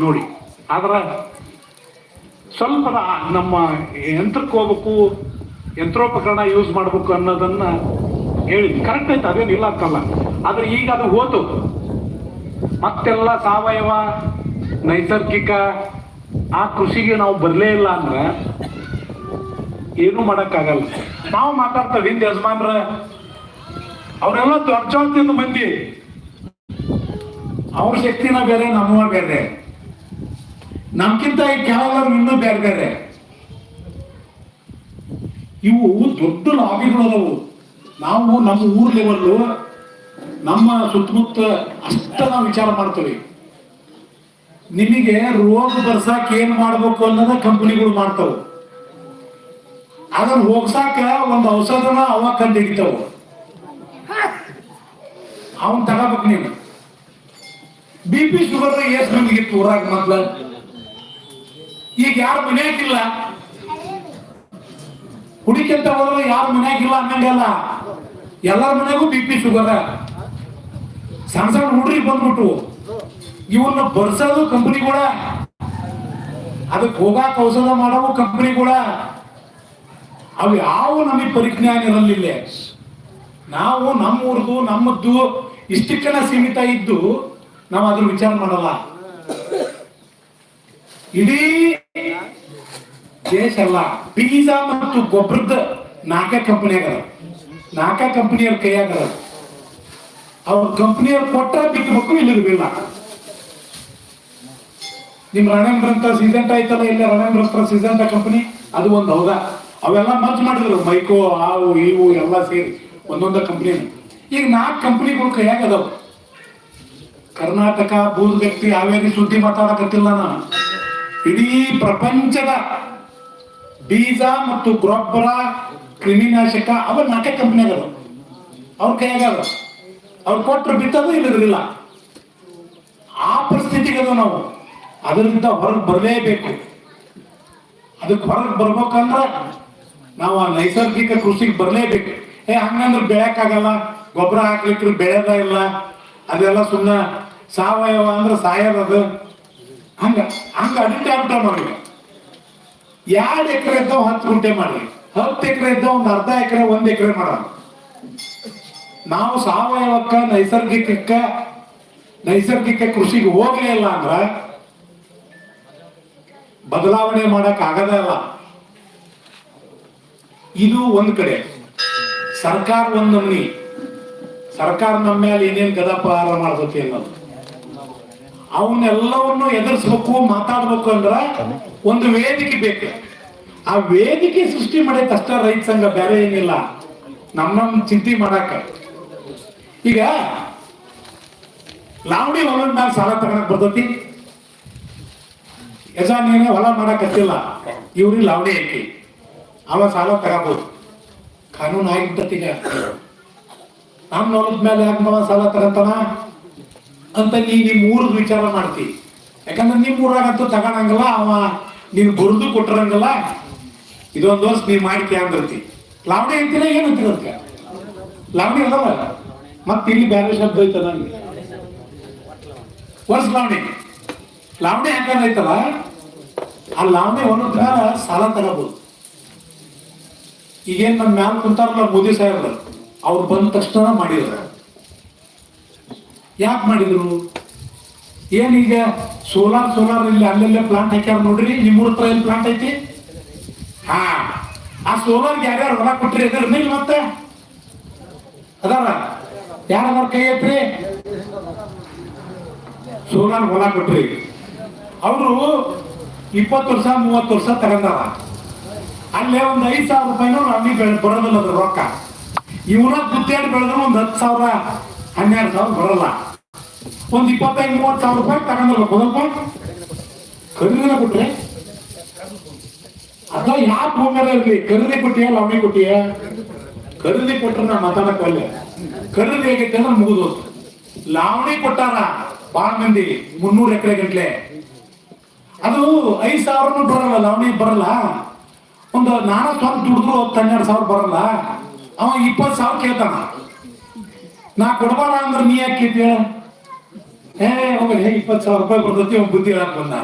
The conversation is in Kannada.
ನೋಡಿ. ಆದ್ರೆ ಸ್ವಲ್ಪ ನಮ್ಮ ಯಂತ್ರಕ್ಕೆ ಹೋಗ್ಬೇಕು, ಯಂತ್ರೋಪಕರಣ ಯೂಸ್ ಮಾಡ್ಬೇಕು ಅನ್ನೋದನ್ನ ಹೇಳಿ ಕರೆಕ್ಟ್ ಐತೆ ಅದೇನಿಲ್ಲ ಅಂತಲ್ಲ. ಆದ್ರೆ ಈಗ ಅದು ಹೋತು. ಮತ್ತೆಲ್ಲ ಸಾವಯವ, ನೈಸರ್ಗಿಕ, ಆ ಕೃಷಿಗೆ ನಾವು ಬರಲೇ ಇಲ್ಲ ಅಂದ್ರೆ ಏನೂ ಮಾಡೋಕ್ಕಾಗಲ್ಲ. ನಾವು ಮಾತಾಡ್ತೇವೆ, ಹಿಂದೆ ಯಜಮಾನ್ರ. ಅವರೆಲ್ಲ ದೊಡ್ಡ ಮಂದಿ ಅವ್ರ ಶಕ್ತಿನ ಬೇರೆ ನಮ್ಮ ಬೇರೆ. ನಮ್ಗಿಂತ ಈ ಕೆಳಗರು ಇನ್ನೂ ಬೇರೆ ಬೇರೆ. ಇವು ದೊಡ್ಡ ಲಾಬಿಗಳದವು. ನಾವು ನಮ್ಮ ಊರ್ ಲೆವೆಲ್ಲು ನಮ್ಮ ಸುತ್ತಮುತ್ತ ಅಷ್ಟ ನಾವು ವಿಚಾರ ಮಾಡ್ತೀವಿ. ನಿಮಗೆ ರೋಗ ಬರ್ಸಾಕ ಏನ್ ಮಾಡ್ಬೇಕು ಅನ್ನೋದ ಕಂಪನಿಗಳು ಮಾಡ್ತಾವ. ಅದನ್ನ ಹೋಗ್ಸಾಕ ಒಂದು ಔಷಧನ ಅವ ಕಂಡು ಹಿಡಿತಾವ ಅವನ್ ತಗೋಬೇಕು ನೀನು. ಬಿ ಪಿ ಶುಗರ್ ಎಷ್ಟು ಮಂದಿಗಿತ್ತು ಊರಾಗ ಮೊದ್ಲ? ಈಗ ಯಾರು ಮನ್ಯಾಗಿಲ್ಲ? ಹುಡುಕಿಂತ ಹೋದ್ರೆ ಯಾರು ಮನೆಯಾಗಿಲ್ಲ ಅನ್ನಂಗಲ್ಲ. ಎಲ್ಲರ ಮನೆಗೂ ಬಿ ಪಿ ಶುಗರ್ ಸಣ್ಣ ಸಣ್ಣ ಹುಡ್ರಿಗೆ ಬಂದ್ಬಿಟ್ಟು ಇವನ್ನ ಬರ್ಸೋದು ಕಂಪನಿ ಕೂಡ ಅದಕ್ಕೆ ಹೋಗಾಕ ಔಷಧ ಮಾಡವು ಕಂಪನಿ ಕೂಡ ಅವು ಯಾವ ನಮಗೆ ಪರಿಜ್ಞಾನ ಇರಲಿಲ್ಲ ನಾವು ನಮ್ಮೂರ್ದು ನಮ್ಮದ್ದು ಇಷ್ಟಕ್ಕನ ಸೀಮಿತ ಇದ್ದು ನಾವು ಅದ್ರ ವಿಚಾರ ಮಾಡಲ್ಲ. ಇಡೀ ದೇಶ ಅಲ್ಲ, ಬೀಜ ಮತ್ತು ಗೊಬ್ಬರದ ನಾಕ ಕಂಪನಿ ನಾಕ ನಾಲ್ಕ ಕಂಪನಿಯವ್ರ ಕೈಯಾಗದ. ಅವ್ರ ಕಂಪನಿಯವ್ರು ಕೊಟ್ಟ ಬಿತ್ತಬೇಕು ಇಲ್ಲಿರ್ಬಿಲ್ಲ ನಿಮ್ ರಣೇಂದ್ರ ಅಂತ ಸೀಸೆಂಟ್ ಆಯ್ತಲ್ಲ ಇಲ್ಲ ರಣೇಂದ್ರ ಸೀಸೆಂಟ್ ಕಂಪನಿ ಅದು ಒಂದು ಹೌದಾ. ಅವೆಲ್ಲ ಮರ್ಜ್ ಮಾಡಿದ್ರು, ಮೈಕೋ, ಹಾವು ಇವು ಎಲ್ಲ ಸೇರಿ ಒಂದೊಂದು ಕಂಪನಿ ಈಗ ನಾಲ್ಕು ಕಂಪನಿಗಳು ಕೈಯಾಗ ಅದಾವ ಕರ್ನಾಟಕ ಬೂದ್ ವ್ಯಕ್ತಿ, ಹಾವೇರಿ ಸುದ್ದಿ ಮಾತಾಡಕತ್ತಿಲ್ಲ ನಾನು. ಇಡೀ ಪ್ರಪಂಚದ ಬೀಜ ಮತ್ತು ಗೊಬ್ಬರ, ಕ್ರಿಮಿನಾಶಕ ಅವ ನಾಲ್ಕೇ ಕಂಪನಿ ಅದಾವ ಅವ್ರ ಕೈಯಾಗ ಅವ್ರು. ಕೊಟ್ಟರು ಬಿತ್ತದು ಇಲ್ಲದಿಲ್ಲ ಆ ಪರಿಸ್ಥಿತಿಗೆ ಅದಾವ ನಾವು. ಅದರಿಂದ ಹೊರಗೆ ಬರಲೇಬೇಕು. ಅದಕ್ಕೆ ಹೊರಗೆ ಬರ್ಬೇಕಂದ್ರೆ ನಾವು ಆ ನೈಸರ್ಗಿಕ ಕೃಷಿಗೆ ಬರಲೇಬೇಕು. ಏ, ಹಂಗಂದ್ರೆ ಬೆಳೆಯಕ್ಕಾಗಲ್ಲ ಗೊಬ್ಬರ ಹಾಕ್ಲಿಕ್ಕೆ ಬೆಳೆದ ಇಲ್ಲ. ಅದೆಲ್ಲ ಸುಮ್ಮನೆ ಸಾವಯವ ಅಂದ್ರೆ ಸಾಯದದು. ಹಂಗ ಹಂಗ ಅಡಿಕ್ಟ್ ಆಗ್ಬಿಟ್ಟ ನೋಡಿ ಎರಡು ಎಕರೆ ಇದ್ದಾವ ಹತ್ತು ಗುಂಟೆ ಮಾಡಿ. ಹತ್ತು ಎಕರೆ ಇದ್ದಾವ ಒಂದು ಅರ್ಧ ಎಕರೆ, ಒಂದ್ ಎಕರೆ ಮಾಡೋಣ ನಾವು ಸಾವಯವಕ್ಕ ನೈಸರ್ಗಿಕಕ್ಕ, ನೈಸರ್ಗಿಕ ಕೃಷಿಗೆ ಹೋಗ್ಲೇ ಇಲ್ಲ ಅಂದ್ರ ಬದಲಾವಣೆ ಮಾಡಕ್ ಆಗದ ಇಲ್ಲ. ಇದು ಒಂದ್ ಕಡೆ. ಸರ್ಕಾರ ಒಂದ್ ನಮ್ನಿ. ಸರ್ಕಾರ ನಮ್ಮ ಮೇಲೆ ಏನೇನ್ ಗದಪಾರ ಮಾಡ್ತತಿ ಅನ್ನೋದು. ಅವನ್ನೆಲ್ಲವನ್ನು ಎದುರಿಸ್ಬೇಕು, ಮಾತಾಡ್ಬೇಕು ಅಂದ್ರ ಒಂದು ವೇದಿಕೆ ಬೇಕು. ಆ ವೇದಿಕೆ ಸೃಷ್ಟಿ ಮಾಡಿ ಅಷ್ಟ ರೈತ ಸಂಘ ಬೇರೆ ಏನಿಲ್ಲ. ನಮ್ಮ ನಮ್ ಚಿಂತೆ ಮಾಡಾಕ ಈಗ ಲಾವಣಿ ಹೊಲದ ಮ್ಯಾಲ ಸಾಲ ತಗೊಳಕ್ ಬರ್ತೈತಿ? ಯಜಾನೇನೆ ಹೊಲ ಮಾಡಕತ್ತಿಲ್ಲ ಇವ್ರಿಗೆ ಲಾವಣಿ ಐತಿ. ಅವ ಸಾಲ ತಗೋಬಹುದು ಕಾನೂನು ಆಗಿಬಿಟ್ಟತಿ ಈಗ. ನಮ್ಮ ಹೊಲದ ಮೇಲೆ ಯಾಕೆ ಸಾಲ ತಗತಾನ? ಅಂತ ನೀ ನಿಮ್ ಊರದ ವಿಚಾರ ಮಾಡ್ತಿ. ಯಾಕಂದ್ರೆ ನಿಮ್ಮ ಊರಾಗಂತೂ ತಗೊಳಂಗಿಲ್ಲ ಅವ ನೀನ್ ಬುರ್ದು ಕೊಟ್ಟರಂಗಲ್ಲ. ಇದೊಂದು ವರ್ಷ ನೀವು ಮಾಡ್ತೀಯ ಅಂದಿರ್ತಿ. ಲಾವಣಿ ಅಂತೀರ ಏನು ಅದಕ್ಕೆ? ಲಾವಣಿ ಅಲ್ಲವ? ಮತ್ತೆ ಇಲ್ಲಿ ಬೇರೆ ಶಬ್ದ ಐತದ ವರ್ಷ ಲಾವಣಿ. ಲಾವಣಿ ಯಾಕಂದ್ರೆ ಐತಲ್ಲ? ಆ ಲಾವಣಿ ಒಂದೊಂದ್ರ ಸಾಲ ತರಬಹುದು ಈಗೇನು ನಮ್ಮ ಮ್ಯಾಲ ಕುಂತಾರಲ್ಲ ಮೋದಿ ಸಾಹೇಬ್ರು, ಅವ್ರು ಬಂದ ತಕ್ಷಣ ಮಾಡಿದ್ರು ಯಾಕೆ ಮಾಡಿದ್ರು? ಏನೀಗ ಸೋಲಾರ್ ಸೋಲಾರ್ ಇಲ್ಲಿ ಅಲ್ಲೆಲ್ಲೇ ಪ್ಲಾಂಟ್ ಹಾಕ್ಯಾರ ನೋಡ್ರಿ ನಿಮ್ಮ ಹತ್ರ ಎಲ್ಲಿ ಪ್ಲಾಂಟ್ ಐತಿ? ಹಾ, ಆ ಸೋಲಾರ್ ಯಾರ್ಯಾರು ಹೊಲ ಕೊಟ್ರಿ, ಅದ್ರ ಮೇಲೆ ಮತ್ತೆ? ಅದಾರ? ಯಾರದಾರ ಕೈ ಐತ್ರಿ ಸೋಲಾರ್ ಹೊಲ ಕೊಟ್ರಿ. ಅವರು ಇಪ್ಪತ್ತು ವರ್ಷ, ಮೂವತ್ತು ವರ್ಷ ತಗೊಂಡಾರ ಅಲ್ಲೇ ಒಂದು ಐದು ಸಾವಿರ ರೂಪಾಯಿನೂ ಅಲ್ಲಿ ಬೆಳೆ ಬರೋದಿಲ್ಲ ಅದ್ರ ರೊಕ್ಕ. ಇವನ ಗುದ್ದಾಡಿ ಬೆಳೆದ್ರು ಒಂದು ಹತ್ತು ಸಾವಿರ, ಹನ್ನೆರಡು ಸಾವಿರ ಬರಲ್ಲ. ಒಂದ್ ಇಪ್ಪತ್ತೈದು, ಮೂವತ್ತು ಸಾವಿರ ರೂಪಾಯಿ ತಗೊಂಡಲ್ಲ ಬದಲ್ಪ ಖರೀದಿನ ಕೊಟ್ರೆ? ಅದ ಯಾಕೆ ಭೂಮಿಯಾರ ಇರ್ಲಿ? ಖರೀದಿ ಕೊಟ್ಟಿಯ, ಲವಣಿ ಕೊಟ್ಟಿಯ? ಖರೀದಿ ಕೊಟ್ರೆ ನಾ ಮಾತಾಡಕ್ ಒಲ್ಲೆ ಖರೀದಿ ಹೇಗೈತೆ ಅಂದ್ರೆ ಮುಗಿದು ಲಾವಣಿ ಕೊಟ್ಟಾರ ಬಾಳ ಮಂದಿ, ಮುನ್ನೂರು ಎಕರೆ ಗಂಟ್ಲೆ. ಅದು ಐದು ಸಾವಿರನೂ ಬರಲ್ಲ, ಲಾವಣಿ ಬರಲ್ಲ. ಒಂದು ನಾನು ಸಾವಿರ ದುಡಿದ್ರು ಹನ್ನೆರಡು ಸಾವಿರ ಬರಲ್ಲ. ಅವ ಇಪ್ಪತ್ತು ಸಾವಿರ ಕೇಳ್ತಾನ. ನಾ ಕೊಡ್ಬಾರ ಅಂದ್ರೆ ನೀ ಯಾಕೆ ಕೇಳ್ತೀಯ? ಹೇ ಹೋಗಿ ಹೇಗೆ ಇಪ್ಪತ್ತು ಸಾವಿರ ರೂಪಾಯಿ ಬರ್ತೈತಿ ಅವ್ನು ಬುದ್ಧಿ ಹೇಳಕ್ ಬಂದ